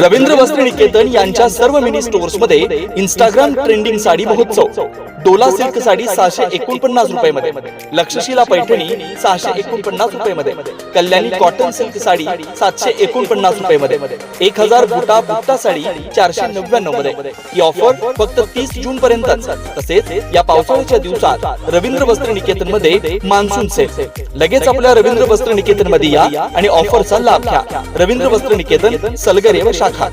रवींद्र वस्त्र निकेतन यांच्या सर्व मिनी स्टोअर्समध्ये इंस्टाग्राम ट्रेंडिंग साडी महोत्सव. डोला सिल्क साडी सहाशे एकोणपन्नास रुपये मध्ये लक्षशिला पैठणी सहाशे एकोणपन्नास रुपये मध्ये कल्याणी कॉटन सिल्क साडी सातशे एकोणपन्नास रुपये मध्ये एक हजार बुटा बुट्टा साडी चारशे नव्याण्णवमध्ये ही ऑफर फक्त तीस जून पर्यंत तसेच या पावसाळ्याच्या दिवसात रवींद्र वस्त्र निकेतनमध्ये मान्सून सेल. लगेच आपल्या रवींद्र वस्त्र निकेतनमध्ये या आणि ऑफरचा लाभ घ्या. रवींद्र वस्त्र निकेतन सलगरे व शाखा.